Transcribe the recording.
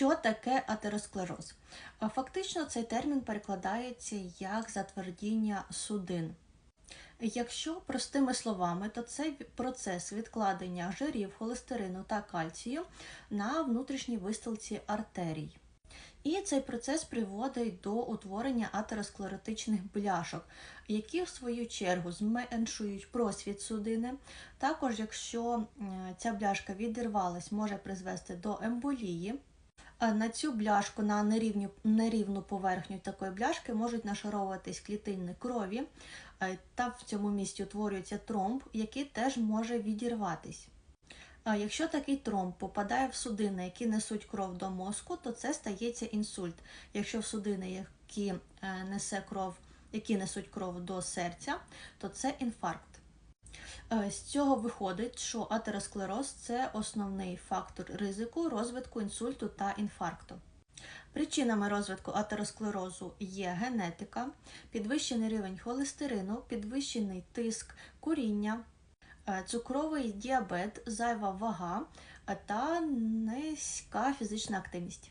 Що таке атеросклероз? Фактично цей термін перекладається як затвердіння судин. Якщо простими словами, то це процес відкладення жирів, холестерину та кальцію на внутрішній вистилці артерій. І цей процес приводить до утворення атеросклеротичних бляшок, які в свою чергу зменшують просвіт судини. Також, якщо ця бляшка відірвалась, може призвести до емболії. А На цю бляшку, на нерівню, нерівну поверхню такої бляшки можуть нашаровуватись клітини крові, е, та в цьому місці утворюється тромб, який теж може відірватись. Якщо такий тромб попадає в судини, які несуть кров до мозку, то це стається інсульт. Якщо в судини, які е, несе кров, які несуть кров до серця, то це інфаркт. Е, З цього виходить, що атеросклероз це основний фактор ризику розвитку інсульту та інфаркту. Причинами розвитку атеросклерозу є генетика, підвищений рівень холестерину, підвищений тиск, куріння, е, цукровий діабет, зайва вага е, та низька фізична активність.